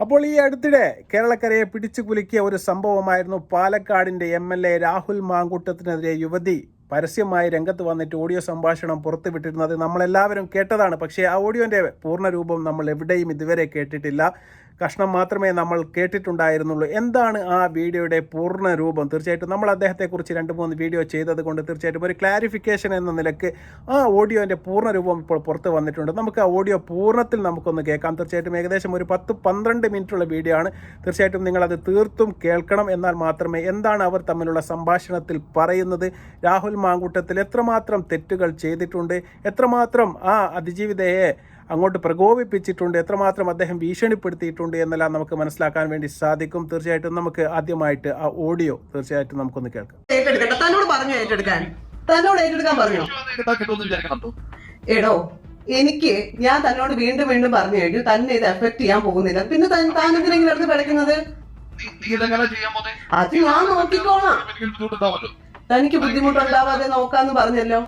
അപ്പോൾ ഈ അടുത്തിടെ കേരളക്കരയെ പിടിച്ചു കുലുക്കിയ ഒരു സംഭവമായിരുന്നു പാലക്കാടിന്റെ എം എൽ എ രാഹുൽ മാങ്കൂട്ടത്തിനെതിരെ യുവതി പരസ്യമായി രംഗത്ത് വന്നിട്ട് ഓഡിയോ സംഭാഷണം പുറത്തുവിട്ടിരുന്നത് നമ്മളെല്ലാവരും കേട്ടതാണ്. പക്ഷേ ആ ഓഡിയോന്റെ പൂർണരൂപം നമ്മൾ എവിടെയും ഇതുവരെ കേട്ടിട്ടില്ല. കഷ്ണം മാത്രമേ നമ്മൾ കേട്ടിട്ടുണ്ടായിരുന്നുള്ളൂ. എന്താണ് ആ വീഡിയോയുടെ പൂർണ രൂപം? തീർച്ചയായിട്ടും നമ്മൾ അദ്ദേഹത്തെക്കുറിച്ച് രണ്ട് മൂന്ന് വീഡിയോ ചെയ്തത് കൊണ്ട് തീർച്ചയായിട്ടും ഒരു ക്ലാരിഫിക്കേഷൻ എന്ന നിലയ്ക്ക് ആ ഓഡിയോന്റെ പൂർണ രൂപം ഇപ്പോൾ പുറത്ത് വന്നിട്ടുണ്ട്. നമുക്ക് ആ ഓഡിയോ പൂർണത്തിൽ നമുക്കൊന്ന് കേൾക്കാം. തീർച്ചയായിട്ടും ഏകദേശം ഒരു പത്ത് പന്ത്രണ്ട് മിനിറ്റുള്ള വീഡിയോ ആണ്. തീർച്ചയായിട്ടും നിങ്ങളത് തീർത്തും കേൾക്കണം എന്നാൽ മാത്രമേ എന്താണ് അവർ തമ്മിലുള്ള സംഭാഷണത്തിൽ പറയുന്നത്? രാഹുൽ മാങ്കൂട്ടത്തിൽ എത്രമാത്രം തെറ്റുകൾ ചെയ്തിട്ടുണ്ട്? എത്രമാത്രം ആ അതിജീവിതയെ അങ്ങോട്ട് പ്രകോപിപ്പിച്ചിട്ടുണ്ട് എത്രമാത്രം അദ്ദേഹം ഭീഷണിപ്പെടുത്തിയിട്ടുണ്ട് എന്നെല്ലാം നമുക്ക് മനസ്സിലാക്കാൻ വേണ്ടി സാധിക്കും. തീർച്ചയായിട്ടും നമുക്ക് ആദ്യമായിട്ട് ആ ഓഡിയോ തീർച്ചയായിട്ടും നമുക്കൊന്ന് കേൾക്കാം. തന്നോട് പറഞ്ഞു ഏറ്റെടുക്കാൻ? തന്നോട് ഏറ്റെടുക്കാൻ പറഞ്ഞു? എടോ എനിക്ക് ഞാൻ തന്നോട് വീണ്ടും വീണ്ടും പറഞ്ഞു കഴിഞ്ഞു. തന്നെ ഇത് എഫക്ട് ചെയ്യാൻ പോകുന്നില്ല. പിന്നെ താൻ താൻ എന്തിനെങ്കിലും എടുത്ത് പിടയ്ക്കുന്നത് അത് ഞാൻ നോക്കിക്കോളാം. തനിക്ക് ബുദ്ധിമുട്ടുണ്ടാവാതെ നോക്കാന്ന് പറഞ്ഞല്ലോ.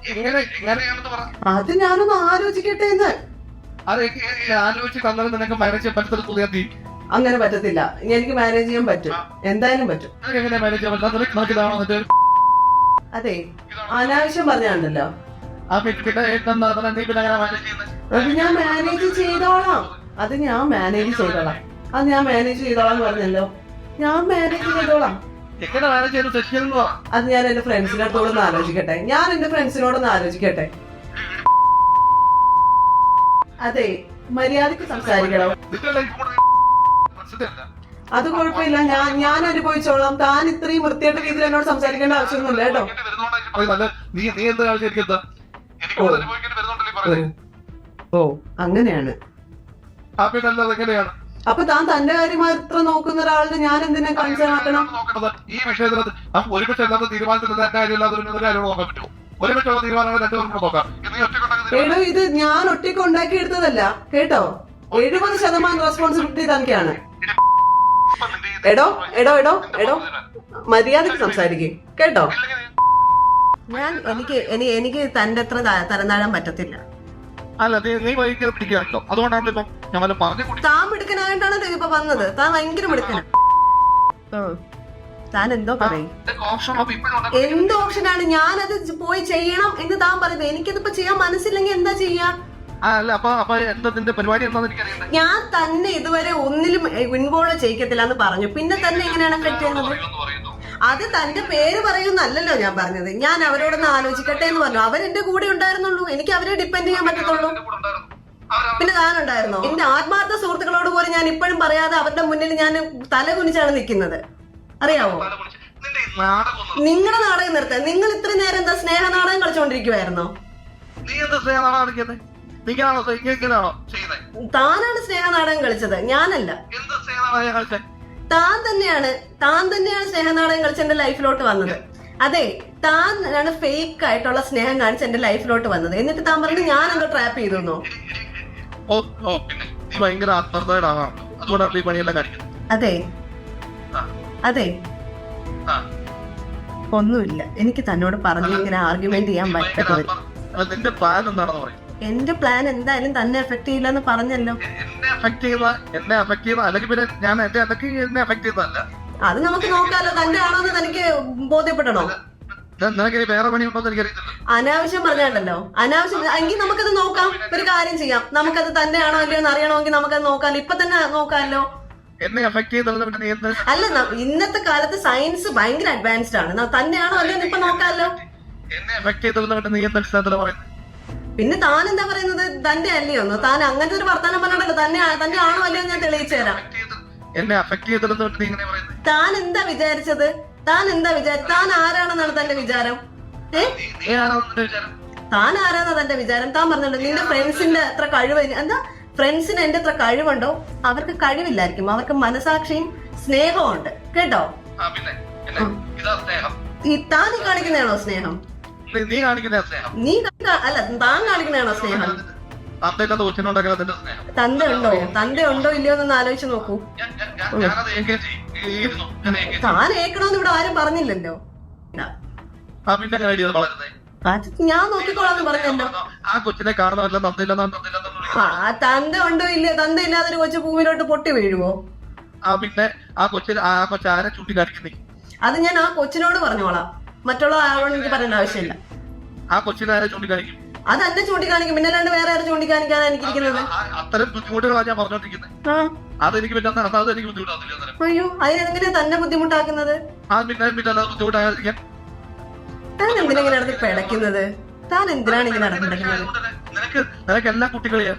അത് ഞാനൊന്ന് ആലോചിക്കട്ടെ എന്ന്. ആലോചിച്ച് നിനക്ക് മാനേജ് തോന്നിയാൽ അങ്ങനെ പറ്റത്തില്ല. എനിക്ക് മാനേജ് ചെയ്യാൻ പറ്റും. എന്തായാലും പറ്റും. എങ്ങനെ മാനേജ് ചെയ്യാൻ അതെ അനാവശ്യം പറഞ്ഞാണ്ടല്ലോ ഞാൻ മാനേജ് ചെയ്തോളാം. അത് ഞാൻ മാനേജ് ചെയ്തോളാം. അത് ഞാൻ മാനേജ് ചെയ്തോളാം പറഞ്ഞല്ലോ. ഞാൻ മാനേജ് ചെയ്തോളാം. അത് ഞാൻ എന്റെ ഫ്രണ്ട്സിനോടൊന്ന് ആലോചിക്കട്ടെ. ഞാൻ എന്റെ ഫ്രണ്ട്സിനോടൊന്ന് ആലോചിക്കട്ടെ. അതെ മര്യാദയ്ക്ക് സംസാരിക്കണം. അത് കുഴപ്പമില്ല. ഞാൻ ഞാൻ അനുഭവിച്ചോളാം. താൻ ഇത്രയും വൃത്തിയായിട്ട് രീതിയിൽ എന്നോട് സംസാരിക്കേണ്ട ആവശ്യമൊന്നുമില്ല കേട്ടോ. വരുന്നോണ്ടായിരിക്കും നീ നീ എന്താ ആവശ്യം എനിക്ക് അനുഭവിക്കേണ്ടി വരുന്നുണ്ടല്ലേ പറയുന്നത്. ഓ അങ്ങനെയാണ്. അപ്പൊ താൻ തന്റെ കാര്യം മാത്രം നോക്കുന്ന ഒരാളിന് ഞാൻ എന്തിനാ കൺസേൺ ആക്കണം? ഈ വിഷയത്തിൽ ഒരുമിച്ച് തീരുമാനത്തിൽ കാര്യമില്ലാതെ നോക്കാൻ പറ്റുമോ? ഒരുമിച്ചുള്ള തീരുമാനങ്ങൾ നോക്കാം. ഇത് നീ ഒറ്റക്കൊണ്ടാക്കി എടോ ഇത് ഞാൻ ഒറ്റയ്ക്ക് ഉണ്ടാക്കി എടുത്തതല്ല. കേട്ടോ? എഴുപത് ശതമാനം റെസ്പോൺസിബിലിറ്റി തനിക്കാണ്. എടോ എടോ എടോ എടോ. മര്യാദയ്ക്ക് സംസാരിക്കും. കേട്ടോ? ഞാൻ എനിക്ക് എനി എനിക്ക് തന്റെ അത്ര ത- തരം താഴാൻ പറ്റത്തില്ല. അല്ല നീ നീ ഭയങ്കര പിടിക്കാട്ടോ അതുകൊണ്ടാണ് ഇപ്പം ഞാൻ വല്ല പറഞ്ഞു കൂടി താൻ മിടുക്കനായിട്ടാണ് ഇപ്പൊ വന്നത് താൻ ഭയങ്കര മിടുക്കന. താൻ എന്തോ പറയും. ഓപ്ഷൻ ആണ് ഇപ്പോഴും എന്ത് ഓപ്ഷനാണ് ഞാനത് പോയി ചെയ്യണം എന്ന് താൻ പറയുന്നത്. എനിക്കതിപ്പോ ചെയ്യാൻ മനസ്സില്ലെങ്കിൽ എന്താ ചെയ്യാ? ഞാൻ തന്നെ ഇതുവരെ ഒന്നിലും ഇൻവോൾവ് ചെയ്യിക്കത്തില്ല എന്ന് പറഞ്ഞു. പിന്നെ തന്നെ എങ്ങനെയാണ് എഫക്ട് ചെയ്യുന്നത്? അത് തന്റെ പേര് പറയുന്നല്ലോ ഞാൻ പറഞ്ഞത്. ഞാൻ അവരോടൊന്ന് ആലോചിക്കട്ടെ എന്ന് പറഞ്ഞു. അവരെന്റെ കൂടെ ഉണ്ടായിരുന്നുള്ളൂ. എനിക്ക് അവരെ ഡിപ്പെൻഡ് ചെയ്യാൻ പറ്റത്തുള്ളൂ. പിന്നെ കൂടെ ഉണ്ടായിരുന്നു. പിന്നെ താനുണ്ടായിരുന്നോ എന്റെ ആത്മാർത്ഥ സുഹൃത്തുക്കളോട് പോലും ഞാൻ ഇപ്പോഴും പറയാതെ അവരുടെ മുന്നിൽ ഞാൻ തല കുനിച്ചാണ് നിൽക്കുന്നത്. അറിയാവോ? നിങ്ങളുടെ നാടകം നിർത്താൻ നിങ്ങൾ ഇത്ര നേരം എന്താ സ്നേഹ നാടകം കളിച്ചോണ്ടിരിക്കുവായിരുന്നോ? താനാണ് സ്നേഹ നാടകം കളിച്ചത്. ഞാനല്ല. താൻ തന്നെയാണ് താൻ തന്നെയാണ് സ്നേഹ നാടകം കളിച്ച് എന്റെ ലൈഫിലോട്ട് വന്നത്. അതെ താൻ ആണ് ഫേക്ക് ആയിട്ടുള്ള സ്നേഹം കാണിച്ച് എന്റെ ലൈഫിലോട്ട് വന്നത്. എന്നിട്ട് താൻ പറഞ്ഞു ഞാൻ എന്തോ ട്രാപ്പ് ചെയ്തു ഭയങ്കര അതെ. അതെ. ഒന്നുമില്ല. എനിക്ക് തന്നോട് പറഞ്ഞു ഇങ്ങനെ ആർഗ്യുമെന്റ് ചെയ്യാൻ പറ്റത്തില്ല. എന്റെ പ്ലാൻ എന്തായാലും തന്നെ എഫക്ട് ചെയ്യില്ല എന്ന് പറഞ്ഞല്ലോ എന്നെ ചെയ്ത അല്ലെങ്കിൽ പിന്നെ ഞാൻ എന്റെ അതൊക്കെ എന്നെ അഫക്ട് ചെയ്തതല്ല. അത് നമുക്ക് നോക്കാലോ. തന്റെ ആണോ എന്ന് തനിക്ക് ബോധ്യപ്പെടണോ? വേറെ അനാവശ്യം പറഞ്ഞാണ്ടല്ലോ. അനാവശ്യം എങ്കിൽ നമുക്കത് നോക്കാം. ഒരു കാര്യം ചെയ്യാം. നമുക്കത് തന്നെയാണോ അല്ലയോ എന്ന് അറിയണമെങ്കിൽ നമുക്കത് നോക്കാം ഇപ്പൊ തന്നെ നോക്കാമല്ലോ എന്നെ എഫക്ട് അല്ല ഇന്നത്തെ കാലത്ത് സയൻസ് ഭയങ്കര അഡ്വാൻസ്ഡ് ആണ്. തന്നെയാണോ അല്ലയോ എന്ന് ഇപ്പൊ നോക്കാമല്ലോ എന്നെ പിന്നെ നീ എന്താ പറയുന്നത് പിന്നെ താൻ എന്താ പറയുന്നത്? തന്റെ അല്ലയോ? താൻ അങ്ങനത്തെ ഒരു വർത്തമാനം പറഞ്ഞല്ലോ തന്നെ തന്റെ ആണോ അല്ലയോ ഞാൻ തെളിയിച്ചു തരാം. എന്നെ അഫക്ട് താൻ എന്താ വിചാരിച്ചത്? താൻ എന്താ വിചാരിച്ചത് താൻ ആരാണെന്നാണ് തന്റെ വിചാരം? താൻ ആരാന്നാ തന്റെ വിചാരം? താൻ പറഞ്ഞിട്ടുണ്ട് നിന്റെ ഫ്രണ്ട്സിന്റെ അത്ര കഴിവ് എന്താ? ഫ്രണ്ട്സിന് എന്റെ അത്ര കഴിവുണ്ടോ? അവർക്ക് കഴിവില്ലായിരിക്കും. അവർക്ക് മനസാക്ഷിയും സ്നേഹവും ഉണ്ട് കേട്ടോ താൻ നീ കാണിക്കുന്നതാണോ സ്നേഹം? നീ- കാണിക്കുന്ന സ്നേഹം. നീ അല്ല താൻ കാണിക്കുന്നതാണോ സ്നേഹം? തന്റെ തന്ത ഉണ്ടോ തന്ത ഉണ്ടോ ഇല്ലയോ എന്നൊന്ന് ആലോചിച്ച് നോക്കൂ. താൻ ഏക്കണോന്ന് ഇവിടെ ആരും പറഞ്ഞില്ലല്ലോ. പിന്നെ ഞാൻ നോക്കിക്കോളാന്ന് പറഞ്ഞല്ലോ ആ കൊച്ചിനെ കാണുന്നതല്ല തന്നില്ലെന്നാ തന്നില്ലെന്ന് ആ തന്ത ഉണ്ടോ ഇല്ല തന്ത ഇല്ലാതൊരു കൊച്ചു ഭൂമിയിലോട്ട് പൊട്ടി വീഴുമോ? ആ പിന്നെ ആ കൊച്ചിന് ആ കൊച്ചാരെ ചൂണ്ടിക്കാണിക്കുന്നേ? അത് ഞാൻ ആ കൊച്ചിനോട് പറഞ്ഞോളാം. മറ്റുള്ള ആളോട് എനിക്ക് പറയേണ്ട ആവശ്യമില്ല. ആ കൊച്ചിനെ ആരെ ചൂണ്ടിക്കാണിക്കും? അത് എന്നെ ചൂണ്ടിക്കാണിക്കും. പിന്നെ അല്ലാണ്ട് വേറെ ആരും ചൂണ്ടിക്കാണിക്കാനാണ് എനിക്കിരിക്കുന്നത്? അത്തരം ബുദ്ധിമുട്ടുകളാണ് ഞാൻ പറഞ്ഞോണ്ടിരിക്കുന്നത് അതെനിക്ക് പിന്നെ എനിക്ക് ബുദ്ധിമുട്ടാകുന്നില്ല അയ്യോ അതിനെങ്ങനെ തന്നെ ബുദ്ധിമുട്ടാക്കുന്നത്? ആ പിന്നെ പിന്നെ അത് ബുദ്ധിമുട്ടായിരിക്കാൻ താൻ എന്തിനാ ഇങ്ങനെ നടന്ന് പിടയ്ക്കുന്നത് താൻ എന്തിനാണ് ഇങ്ങനെ നടന്ന് പിടയ്ക്കുന്നത് നിനക്ക് നിനക്ക് എല്ലാ കുട്ടികളെയാ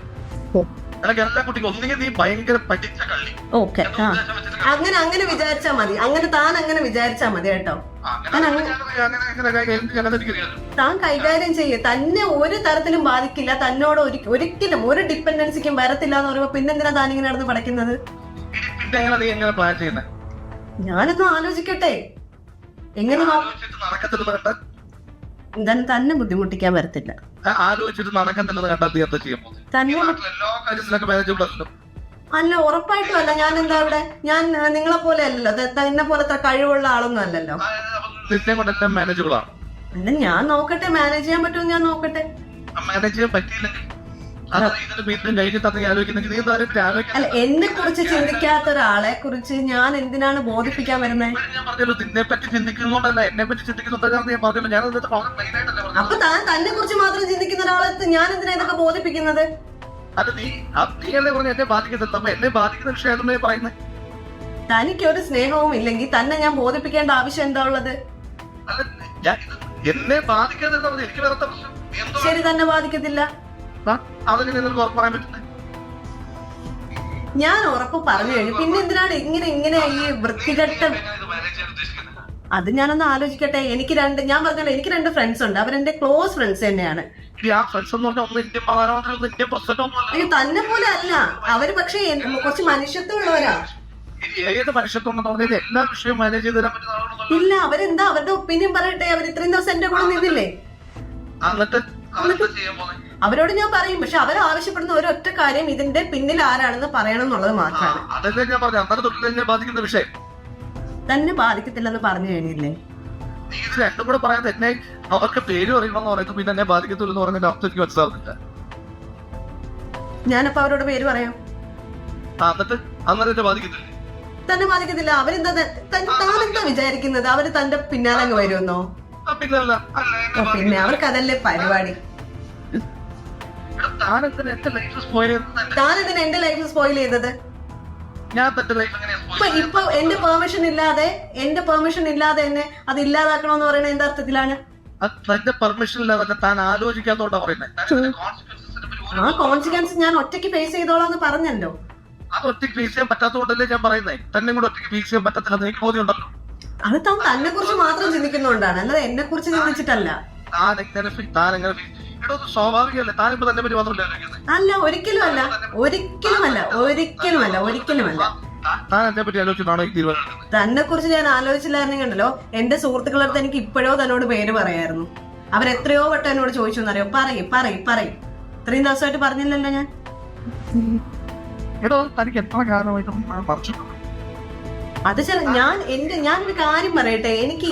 നിനക്ക് എല്ലാ കുട്ടികളും ഒന്നുകിൽ നീ ഭയങ്കര പഠിച്ച കള്ളി ഓക്കെ ആ അങ്ങനെ അങ്ങനെ വിചാരിച്ചാ മതി അങ്ങനെ താൻ അങ്ങനെ വിചാരിച്ചാ മതി കേട്ടോ താൻ കൈകാര്യം ചെയ്യ തന്നെ ഒരു തരത്തിലും ബാധിക്കില്ല തന്നോട് ഒരി- ഒരിക്കലും ഒരു ഡിപ്പെൻഡൻസിക്കും വരത്തില്ല എന്ന് പറയുമ്പോ പിന്നെന്തിനാ താൻ ഇങ്ങനെ നടന്ന് പഠിക്കുന്നത് ഞാനൊന്നും ആലോചിക്കട്ടെ എങ്ങനെ കണ്ടാൽ തന്നെ ബുദ്ധിമുട്ടിക്കാൻ വരത്തില്ല. ആലോചിച്ചിട്ട് നടക്കത്തില്ലെന്ന് എന്താ ചെയ്യാൻ തന്നെ എല്ലാ കാര്യത്തിലൊക്കെ അല്ല ഉറപ്പായിട്ടും അല്ല. ഞാൻ എന്താ ഇവിടെ? ഞാൻ നിങ്ങളെ പോലെ അല്ലല്ലോ. എന്നെ പോലെ കഴിവുള്ള ആളൊന്നും അല്ലല്ലോ. അല്ല ഞാൻ നോക്കട്ടെ. മാനേജ് ചെയ്യാൻ പറ്റുമോ ഞാൻ നോക്കട്ടെ. മാനേജ് ചെയ്യാൻ പറ്റിയില്ലെങ്കിൽ അല്ല എന്നെ കുറിച്ച് ചിന്തിക്കാത്ത ഒരാളെ കുറിച്ച് ഞാൻ എന്തിനാണ് ബോധിപ്പിക്കാൻ വരുന്നത് അപ്പൊ താൻ തന്നെ കുറിച്ച് മാത്രം ചിന്തിക്കുന്ന ഒരാളെ ഞാൻ എന്തിനാ ഇതൊക്കെ ബോധിപ്പിക്കുന്നത്? അത് നീ അല്ലേ പറഞ്ഞ എന്നെ ബാധിക്കുന്നത്? അപ്പൊ എന്നെ ബാധിക്കുന്ന വിഷയം പറയുന്നത്? തനിക്ക് ഒരു സ്നേഹവും ഇല്ലെങ്കിൽ തന്നെ ഞാൻ ബോധിപ്പിക്കേണ്ട ആവശ്യം എന്താ ഉള്ളത്? എന്നെ ബാധിക്കാതെ എനിക്ക് ശരി തന്നെ ബാധിക്കത്തില്ല. അതിന് നിനക്ക് ഉറപ്പ് പറയാൻ പറ്റുന്നത് ഞാൻ ഉറപ്പ് പറഞ്ഞു കഴിഞ്ഞു. പിന്നെ എന്തിനാണ് ഇങ്ങനെ ഇങ്ങനെ ഈ വൃത്തികെട്ട അത് ഞാനൊന്ന് ആലോചിക്കട്ടെ. എനിക്ക് രണ്ട് ഞാൻ പറഞ്ഞല്ലോ എനിക്ക് രണ്ട് ഫ്രണ്ട്സ് ഉണ്ട്. അവരെന്റെ ക്ലോസ് ഫ്രണ്ട്സ് തന്നെയാണ്. അയ്യോ തന്നെ പോലെ അല്ല. അവർ പക്ഷേ കുറച്ച് മനുഷ്യത്വമുള്ളവരാ. ഇല്ല അവരെന്താ? അവരുടെ ഒപ്പീനിയൻ പറയട്ടെ. അവർ ഇത്രയും ദിവസം എന്റെ കൂടെ നിന്നില്ലേ? അവരോട് ഞാൻ പറയും പക്ഷെ അവർ ആവശ്യപ്പെടുന്ന ഒരൊറ്റ കാര്യം ഇതിന്റെ പിന്നിൽ ആരാണെന്ന് പറയണം എന്നുള്ളത് മാത്രമാണ്. അതല്ലേ ഞാൻ പറഞ്ഞു. അന്നേരം എന്നെ ബാധിക്കുന്ന വിഷയം. തന്നെ ബാധിക്കത്തില്ലെന്ന് പറഞ്ഞു കഴിഞ്ഞില്ലേ? നീ ഇത് രണ്ടും കൂടെ പറയാൻ തന്നെ അവർക്ക് പേര് അറിയണമെന്ന് പറയുന്നത് പിന്നെ എന്നെ ബാധിക്കത്തില്ലെന്ന് പറയുന്നതിന്റെ അർത്ഥം എനിക്ക് മനസ്സിലാവുന്നില്ല. ഞാനപ്പോ അവരോട് പേര് പറയാം. എന്നിട്ട് അന്നേരം ബാധിക്കത്തില്ല? തന്നെ ബാധിക്കത്തില്ല. അവരെന്താ താൻ എന്താ വിചാരിക്കുന്നത്? അവർ തന്റെ പിന്നാലെ അങ്ങ് വരുമെന്നോ? പിന്നെ അവർക്ക് അതല്ലേ പരിപാടി? താനെന്തിനാ എന്റെ ലൈഫ് സ്പോയിൽ ചെയ്തത്? ഇപ്പൊ എന്റെ പെർമിഷൻ ഇല്ലാതെ എന്റെ പെർമിഷൻ ഇല്ലാതെ എന്നെ അത് ഇല്ലാതാക്കണമെന്ന് പറയുന്നത് എന്താ അർത്ഥത്തിലാണ്? തന്റെ പെർമിഷൻ ഇല്ലാതെ താൻ ആലോചിക്കാത്തോണ്ടാ പറയുന്നത് ആ കോൺസിക്വൻസ് ഞാൻ ഒറ്റയ്ക്ക് ഫേസ് ചെയ്തോളാന്ന് പറഞ്ഞല്ലോ. അത് ഒറ്റയ്ക്ക് ഫേസ് ചെയ്യാൻ പറ്റാത്തോണ്ടല്ലേ ഞാൻ പറയുന്നത് തന്നെ കൂടെ ഒറ്റയ്ക്ക് ഫേസ് ചെയ്യാൻ പറ്റത്തില്ല എനിക്ക് ബോധ്യമുണ്ടല്ലോ അത് താൻ തന്നെ കുറിച്ച് മാത്രം ചിന്തിക്കുന്നോണ്ടാണ് അല്ലാതെ എന്നെ കുറിച്ച് ചിന്തിച്ചിട്ടല്ല. അല്ല ഒരിക്കലും അല്ല ഒരിക്കലും അല്ല ആലോചിക്കുന്നത് അല്ല ഒരിക്കലും അല്ല. തന്നെ കുറിച്ച് ഞാൻ ആലോചിച്ചില്ലായിരുന്നു കണ്ടല്ലോ എന്റെ സുഹൃത്തുക്കളടുത്ത് എനിക്ക് ഇപ്പോഴോ തന്നോട് പേര് പറയായിരുന്നു. അവരെത്രയോ വട്ടം എന്നോട് ചോദിച്ചു എന്നറിയോ? പറയും പറയും പറയും. ഇത്രയും ദിവസമായിട്ട് പറഞ്ഞില്ലല്ലോ ഞാൻ. എടോ തനിക്ക് എത്ര കാരണമായിട്ടും മറിച്ചു അത് ചില ഞാൻ എന്റെ ഞാനൊരു കാര്യം പറയട്ടെ എനിക്ക്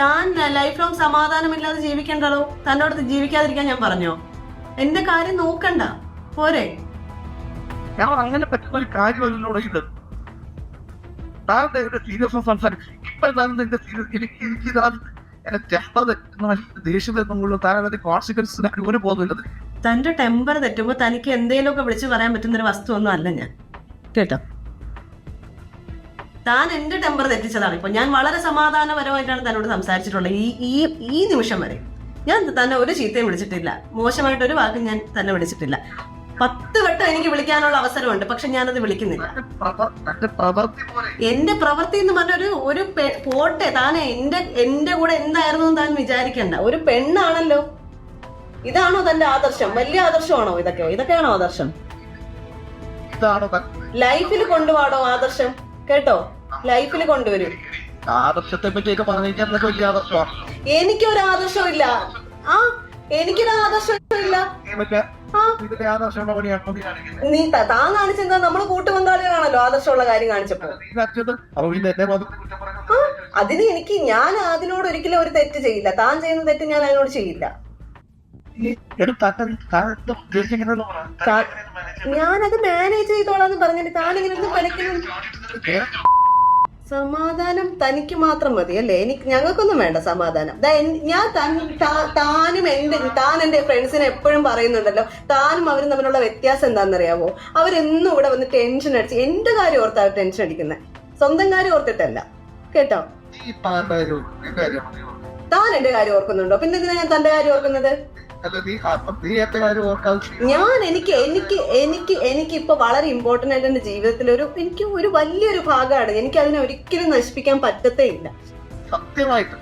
താൻ ലൈഫ് ലോങ് സമാധാനമില്ലാതെ ജീവിക്കണ്ടല്ലോ തന്നോട് ജീവിക്കാതിരിക്കാൻ ഞാൻ പറഞ്ഞോ എന്റെ കാര്യം നോക്കണ്ട പോരെ ഞാൻ അങ്ങനെ പറ്റുന്ന ഒരു കാര്യം സീരിയസ് സംസാരിക്കും ഇപ്പൊ താൻ എന്റെ സീരിയസ് എനിക്ക് എനിക്ക് താൻ എന്നെ ടെമ്പർ ദേഷ്യം വരുന്നുള്ളൂ താൻ അതിന്റെ കോൺസിക്വൻസ് ഒരു പോകുന്നില്ലത് തന്റെ ടെമ്പർ തെറ്റുമ്പോ തനിക്ക് എന്തെങ്കിലുമൊക്കെ വിളിച്ചു പറയാൻ പറ്റുന്ന ഒരു വസ്തു ഒന്നും അല്ല ഞാൻ. കേട്ടോ. താൻ എന്റെ ടെമ്പർ തെറ്റിച്ചതാണ്. ഇപ്പൊ ഞാൻ വളരെ സമാധാനപരമായിട്ടാണ് തന്നോട് സംസാരിച്ചിട്ടുള്ളത്. ഈ ഈ ഈ നിമിഷം വരെ ഞാൻ തന്നെ ഒരു ചീത്തയും വിളിച്ചിട്ടില്ല. മോശമായിട്ട് ഒരു വാക്കും ഞാൻ തന്നെ വിളിച്ചിട്ടില്ല. പത്ത് വട്ടം എനിക്ക് വിളിക്കാനുള്ള അവസരമുണ്ട്. പക്ഷെ ഞാനത് വിളിക്കുന്നില്ല. എന്റെ പ്രവൃത്തി എന്ന് പറഞ്ഞ ഒരു ഒരു പോട്ടെ. താനെ എന്റെ എന്റെ കൂടെ എന്തായിരുന്നു താൻ വിചാരിക്കണ്ട. ഒരു പെണ്ണാണല്ലോ. ഇതാണോ തന്റെ ആദർശം? വലിയ ആദർശമാണോ ഇതൊക്കെ? ഇതൊക്കെയാണോ ആദർശം? ലൈഫിൽ കൊണ്ടുപോടോ ആദർശം? കേട്ടോ? ലൈഫിൽ കൊണ്ടുവരും. ആദർശത്തെ പറ്റിയൊക്കെ പറഞ്ഞിട്ട് വലിയ ആദർശമാണ്. എനിക്കൊരു ആദർശം ഇല്ല. ആ എനിക്കൊരു ആദർശം ഇല്ല. നീ താൻ കാണിച്ചെന്താ നമ്മൾ കൂട്ടുപങ്കാളികളാണല്ലോ ആദർശമുള്ള കാര്യം കാണിച്ചപ്പോ. അതിന് എനിക്ക് ഞാൻ അതിനോട് ഒരിക്കലും ഒരു തെറ്റ് ചെയ്യില്ല. താൻ ചെയ്യുന്ന തെറ്റ് ഞാൻ അതിനോട് ചെയ്യില്ല. ഞാനത് മാനേജ് ചെയ്തോളാന്ന് പറഞ്ഞിട്ട് താനിങ്ങനെ സമാധാനം തനിക്ക് മാത്രം മതി അല്ലേ? എനിക്ക് ഞങ്ങൾക്കൊന്നും വേണ്ട സമാധാനം. ഞാൻ താനും എന്റെ താൻ എന്റെ ഫ്രണ്ട്സിനെ എപ്പോഴും പറയുന്നുണ്ടല്ലോ. താനും അവരും തമ്മിലുള്ള വ്യത്യാസം എന്താണെന്നറിയാവോ? അവരെന്നും ഇവിടെ വന്ന് ടെൻഷൻ അടിച്ച് എന്റെ കാര്യം ഓർത്താ അവർ ടെൻഷൻ അടിക്കുന്നത് സ്വന്തം കാര്യം ഓർത്തിട്ടല്ല. കേട്ടോ? താൻ എന്റെ കാര്യം ഓർക്കുന്നുണ്ടോ? പിന്നെ എന്തിനാ ഞാൻ തന്റെ കാര്യം ഓർക്കുന്നത്? ഞാൻ എനിക്ക് എനിക്ക് എനിക്ക് എനിക്ക് ഇപ്പൊ വളരെ ഇമ്പോർട്ടന്റ് ആയിട്ട് എന്റെ ജീവിതത്തിൽ ഒരു എനിക്ക് ഒരു വലിയൊരു ഭാഗമാണ്. എനിക്ക് അതിനെ ഒരിക്കലും നശിപ്പിക്കാൻ പറ്റത്തേ ഇല്ല സത്യമായിട്ട്.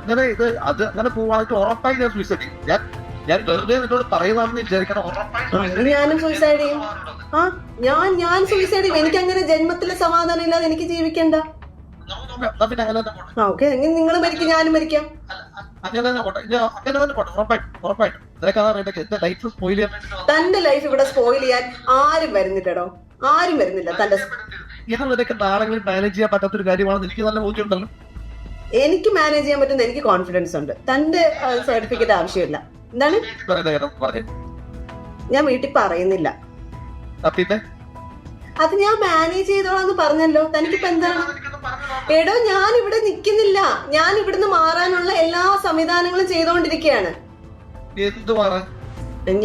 അങ്ങനെ ഇത് അത് അങ്ങനെ പോവാനായിട്ട് ഉറപ്പായി ഞാൻ സൂയിസൈഡ് ചെയ്യും. ഞാൻ ഞാൻ വെറുതെ നിന്നോട് പറയുന്നതെന്ന് വിചാരിക്കണം. ഞാനും സൂയിസൈഡ് ചെയ്യും. ആ ഞാൻ ഞാൻ സൂയിസൈഡ് ചെയ്യും. എനിക്ക് അങ്ങനെ ജന്മത്തിലെ സമാധാനം ഇല്ലാതെ എനിക്ക് ജീവിക്കണ്ട. പിന്നെ അങ്ങനെ ഓക്കെ നിങ്ങൾ മരിക്കും? ഞാനും മരിക്കാം? അങ്ങനെ തന്നെ പോട്ടെ. അങ്ങനെ തന്നെ പോട്ടെ. ഉറപ്പായിട്ട് ഉറപ്പായിട്ട്. നിനക്ക് എന്റെ ലൈഫ് സ്പോയിൽ ചെയ്യാൻ വേണ്ടി തന്റെ ലൈഫ് ഇവിടെ സ്പോയിൽ ചെയ്യാൻ ആരും വരുന്നില്ലടോ. ആരും വരുന്നില്ല തന്റെ ഇത് നിനക്ക് നാളെങ്കിലും മാനേജ് ചെയ്യാൻ പറ്റാത്തൊരു കാര്യമാണെന്ന് എനിക്ക് നല്ല ബോധ്യമുണ്ടല്ലോ എനിക്ക് മാനേജ് ചെയ്യാൻ പറ്റുന്ന എനിക്ക് കോൺഫിഡൻസ് ഉണ്ട്. തന്റെ സർട്ടിഫിക്കറ്റ് ആവശ്യമില്ല. എന്താണ്? ഞാൻ വീട്ടിൽ പറയുന്നില്ല. അത് ഞാൻ മാനേജ് ചെയ്തോളാന്ന് പറഞ്ഞല്ലോ. തനിക്കിപ്പോ എന്താണ്? എടോ ഞാൻ ഇവിടെ നിൽക്കുന്നില്ല ഞാൻ ഇവിടുന്ന് മാറാനുള്ള എല്ലാ സംവിധാനങ്ങളും ചെയ്തുകൊണ്ടിരിക്കുകയാണ് എന്ത് മാറാൻ?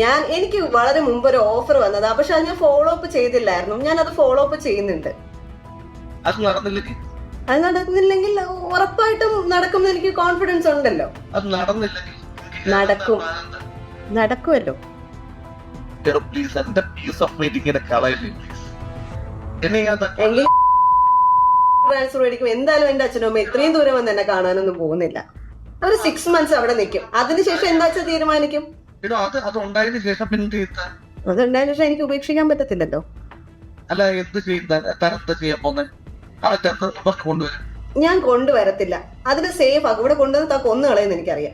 ഞാൻ എനിക്ക് വളരെ മുമ്പ് ഒരു ഓഫർ വന്നതാ. പക്ഷെ അത് ഞാൻ ഫോളോ അപ്പ് ചെയ്തില്ലായിരുന്നു. ഞാൻ അത് ഫോളോ അപ്പ് ചെയ്യുന്നുണ്ട്. അത് നടന്നില്ലെങ്കിൽ? അത് ഉറപ്പായിട്ടും നടക്കുമെന്ന് എനിക്ക് കോൺഫിഡൻസ് ഉണ്ടല്ലോ. അത് നടന്നില്ലെങ്കിൽ നടക്കും. നടക്കുമല്ലോ. പ്ലീസ് എന്റെ പീസ് ഓഫ് മീറ്റിംഗിനെ കളയില്ല എന്നെ ഞാൻ ട്രാൻസ്ഫർ മേടിക്കും എന്തായാലും എന്റെ അച്ഛനും അമ്മ ഇത്രയും ദൂരം വന്ന് എന്നെ കാണാനൊന്നും പോകുന്നില്ല. ഒരു സിക്സ് മന്ത്സ് അവിടെ നിൽക്കും അതിനുശേഷം എന്താ വെച്ചാൽ തീരുമാനിക്കും? അതുണ്ടായതിനു ശേഷം എനിക്ക് ഉപേക്ഷിക്കാൻ പറ്റത്തില്ലല്ലോ. അല്ല എന്ത് ചെയ്യാൻ ഞാൻ കൊണ്ടുവരത്തില്ല. അതിന് സേഫ് ആക്കും. ഇവിടെ കൊണ്ടുവന്ന് കൊന്നു കളയുന്ന എനിക്കറിയാം.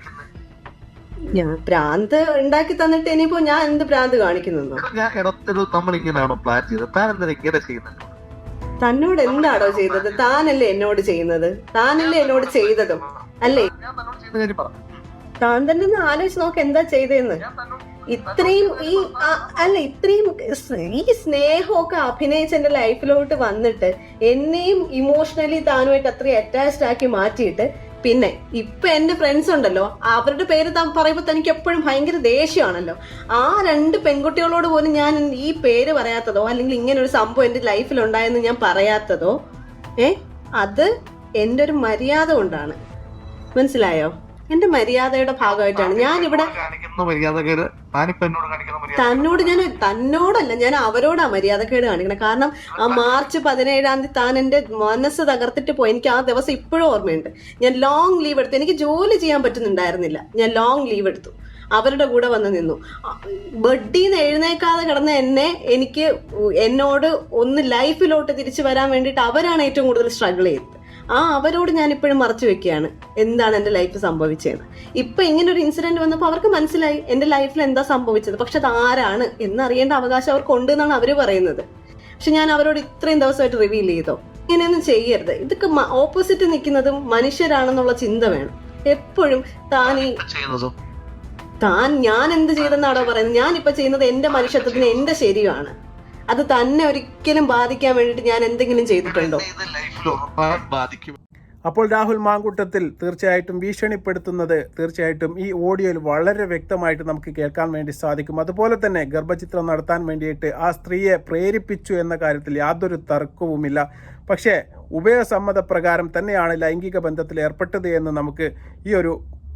കാണിക്കുന്നത് ഞാൻ ഭ്രാന്ത് ഉണ്ടാക്കി തന്നിട്ട് ഇനിയിപ്പോ ഞാൻ എന്ത് ഭ്രാന്ത് കാണിക്കുന്നു ഞാൻ ഇടത്തിൽ നമ്മൾ ഇങ്ങനെയാണോ പ്ലാൻ ചെയ്തത്. താൻ ഇങ്ങനെ തന്നോട് എന്താണോ ചെയ്തത്? താനല്ലേ എന്നോട് ചെയ്യുന്നത്? താനല്ലേ എന്നോട് ചെയ്തതും? അല്ലേ? ഞാൻ തന്നോട് ചെയ്ത കാര്യം പറ. താൻ തന്നെ ഒന്ന് ആലോചിച്ച് നോക്ക് എന്താ ചെയ്തതെന്ന് ഞാൻ തന്നോട് ഇത്രയും ഈ അല്ല ഇത്രയും സ് ഈ സ്നേഹമൊക്കെ അഭിനയിച്ച് എന്റെ ലൈഫിലോട്ട് വന്നിട്ട് എന്നെയും ഇമോഷണലി താനുമായിട്ട് അത്രയും അറ്റാച്ച്ഡ് ആക്കി മാറ്റിയിട്ട് പിന്നെ ഇപ്പൊ എന്റെ ഫ്രണ്ട്സ് ഉണ്ടല്ലോ അവരുടെ പേര് താൻ പറയുമ്പോൾ തനിക്ക് എപ്പോഴും ഭയങ്കര ദേഷ്യമാണല്ലോ. ആ രണ്ട് പെൺകുട്ടികളോട് പോലും ഞാൻ ഈ പേര് പറയാത്തതോ അല്ലെങ്കിൽ ഇങ്ങനെ ഒരു സംഭവം എന്റെ ലൈഫിൽ ഉണ്ടായെന്ന് ഞാൻ പറയാത്തതോ ഏ? അത് എന്റെ ഒരു മര്യാദ കൊണ്ടാണ്. മനസ്സിലായോ? എന്റെ മര്യാദയുടെ ഭാഗമായിട്ടാണ്. ഞാൻ ഇവിടെ തന്നോട് ഞാൻ തന്നോടല്ല ഞാൻ അവരോടാ മര്യാദക്കേട് കാണിക്കണം. കാരണം ആ മാർച്ച് പതിനേഴാം തീയതി താൻ എന്റെ മനസ്സ് തകർത്തിട്ട് പോയി. എനിക്ക് ആ ദിവസം ഇപ്പോഴും ഓർമ്മയുണ്ട്. ഞാൻ ലോങ് ലീവ് എടുത്തു. എനിക്ക് ജോലി ചെയ്യാൻ പറ്റുന്നുണ്ടായിരുന്നില്ല. ഞാൻ ലോങ് ലീവ് എടുത്തു. അവരുടെ കൂടെ വന്ന് നിന്നു. ബെഡിൽ നിന്ന് എഴുന്നേക്കാതെ കിടന്ന എന്നെ എനിക്ക് എന്നോട് ഒന്ന് ലൈഫിലോട്ട് തിരിച്ചു വരാൻ വേണ്ടിയിട്ട് അവരാണ് ഏറ്റവും കൂടുതൽ സ്ട്രഗിൾ ചെയ്തത്. ആ അവരോട് ഞാൻ ഇപ്പോഴും മറച്ചു വെക്കുകയാണ്. എന്താണ് എന്റെ ലൈഫ് സംഭവിച്ചതെന്ന്. ഇപ്പൊ ഇങ്ങനെ ഒരു ഇൻസിഡന്റ് വന്നപ്പോൾ അവർക്ക് മനസ്സിലായി എന്റെ ലൈഫിൽ എന്താ സംഭവിച്ചത്? പക്ഷെ അത് ആരാണ്? എന്നറിയേണ്ട അവകാശം അവർക്ക് ഉണ്ട് എന്നാണ് അവർ പറയുന്നത്. പക്ഷെ ഞാൻ അവരോട് ഇത്രയും ദിവസമായിട്ട് റിവീൽ ചെയ്തോ? ഇങ്ങനെയൊന്നും ചെയ്യരുത്. ഇതൊക്കെ ഓപ്പോസിറ്റ് നിൽക്കുന്നതും മനുഷ്യരാണെന്നുള്ള ചിന്ത വേണം. എപ്പോഴും താൻ ഈ താൻ ഞാൻ എന്ത് ചെയ്തെന്നാണോ പറയുന്നത്? ഞാൻ ഇപ്പൊ ചെയ്യുന്നത് എന്റെ മനുഷ്യത്വത്തിന് എന്റെ ശരിയാണ്. അത് തന്നെ ഒരിക്കലും ബാധിക്കാൻ വേണ്ടിയിട്ട് ഞാൻ എന്തെങ്കിലും ചെയ്തിട്ടുണ്ടോ? അപ്പോൾ രാഹുൽ മാങ്കൂട്ടത്തിൽ തീർച്ചയായിട്ടും ഭീഷണിപ്പെടുത്തുന്നത് തീർച്ചയായിട്ടും ഈ ഓഡിയോയിൽ വളരെ വ്യക്തമായിട്ട് നമുക്ക് കേൾക്കാൻ വേണ്ടി സാധിക്കും. അതുപോലെ തന്നെ ഗർഭചിത്രം നടത്താൻ വേണ്ടിയിട്ട് ആ സ്ത്രീയെ പ്രേരിപ്പിച്ചു എന്ന കാര്യത്തിൽ യാതൊരു തർക്കവുമില്ല. പക്ഷേ ഉഭയസമ്മതപ്രകാരം തന്നെയാണ് ലൈംഗിക ബന്ധത്തിൽ ഏർപ്പെട്ടത് എന്ന് നമുക്ക് ഈ ഒരു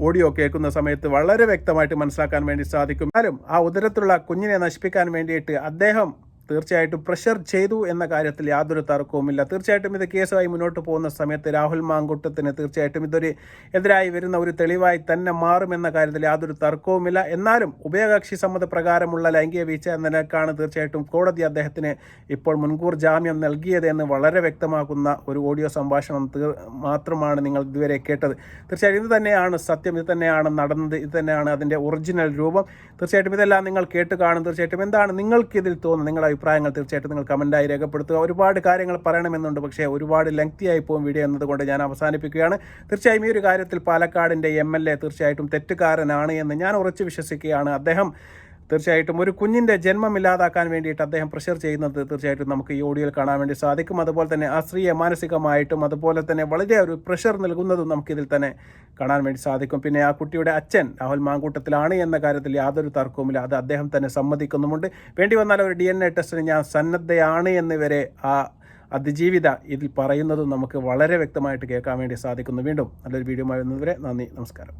ഓഡിയോ കേൾക്കുന്ന സമയത്ത് വളരെ വ്യക്തമായിട്ട് മനസ്സിലാക്കാൻ വേണ്ടി സാധിക്കും. എന്നാലും ആ ഉദരത്തിലുള്ള കുഞ്ഞിനെ നശിപ്പിക്കാൻ വേണ്ടിയിട്ട് അദ്ദേഹം തീർച്ചയായിട്ടും പ്രഷർ ചെയ്തു എന്ന കാര്യത്തിൽ യാതൊരു തർക്കവുമില്ല. തീർച്ചയായിട്ടും ഇത് കേസുമായി മുന്നോട്ട് പോകുന്ന സമയത്ത് രാഹുൽ മാങ്കുട്ടത്തിന് തീർച്ചയായിട്ടും ഇതൊരു എതിരായി വരുന്ന ഒരു തെളിവായി തന്നെ മാറുമെന്ന കാര്യത്തിൽ യാതൊരു തർക്കവുമില്ല. എന്നാലും ഉഭയകക്ഷി സമ്മത പ്രകാരമുള്ള ലൈംഗിക വീഴ്ച എന്ന നിലക്കാണ് തീർച്ചയായിട്ടും കോടതി അദ്ദേഹത്തിന് ഇപ്പോൾ മുൻകൂർ ജാമ്യം നൽകിയത് എന്ന് വളരെ വ്യക്തമാക്കുന്ന ഒരു ഓഡിയോ സംഭാഷണം മാത്രമാണ് നിങ്ങൾ ഇതുവരെ കേട്ടത്. തീർച്ചയായിട്ടും ഇത് തന്നെയാണ് സത്യം ഇത് തന്നെയാണ് നടന്നത് ഇത് തന്നെയാണ് അതിന്റെ ഒറിജിനൽ രൂപം. തീർച്ചയായിട്ടും ഇതെല്ലാം നിങ്ങൾ കേട്ട് കാണും. തീർച്ചയായിട്ടും എന്താണ് നിങ്ങൾക്കിതിൽ തോന്നുന്നത്? നിങ്ങളുടെ അഭിപ്രായങ്ങൾ തീർച്ചയായിട്ടും നിങ്ങൾ കമന്റായി രേഖപ്പെടുത്തുക. ഒരുപാട് കാര്യങ്ങൾ പറയണമെന്നുണ്ട്. പക്ഷേ ഒരുപാട് ലെങ്തി ആയി പോകും വീഡിയോ എന്നതുകൊണ്ട് ഞാൻ അവസാനിപ്പിക്കുകയാണ്. തീർച്ചയായും ഈ ഒരു കാര്യത്തിൽ പാലക്കാടിന്റെ എം എൽ എ തീർച്ചയായിട്ടും തെറ്റുകാരനാണ് എന്ന് ഞാൻ ഉറച്ചു വിശ്വസിക്കുകയാണ്. അദ്ദേഹം തീർച്ചയായിട്ടും ഒരു കുഞ്ഞിന്റെ ജന്മം ഇല്ലാതാക്കാൻ വേണ്ടിയിട്ട് അദ്ദേഹം പ്രഷർ ചെയ്യുന്നത് തീർച്ചയായിട്ടും നമുക്ക് ഈ ഓഡിയോയിൽ കാണാൻ വേണ്ടി സാധിക്കും. അതുപോലെ തന്നെ ആ സ്ത്രീയെ മാനസികമായിട്ടും അതുപോലെ തന്നെ വളരെ ഒരു പ്രഷർ നൽകുന്നതും നമുക്കിതിൽ തന്നെ കാണാൻ വേണ്ടി സാധിക്കും. പിന്നെ ആ കുട്ടിയുടെ അച്ഛൻ രാഹുൽ മാങ്കൂട്ടത്തിലാണ് എന്ന കാര്യത്തിൽ യാതൊരു തർക്കവുമില്ല. അത് അദ്ദേഹം തന്നെ സമ്മതിക്കുന്നുമുണ്ട്. വേണ്ടി വന്നാൽ ഒരു ഡി എൻ എ ടെസ്റ്റിന് ഞാൻ സന്നദ്ധയാണ് എന്ന് വരെ ആ അതിജീവിത ഇതിൽ പറയുന്നതും നമുക്ക് വളരെ വ്യക്തമായിട്ട് കേൾക്കാൻ വേണ്ടി സാധിക്കുന്നു. വീണ്ടും നല്ലൊരു വീഡിയോ വരുന്നതുവരെ നന്ദി നമസ്കാരം.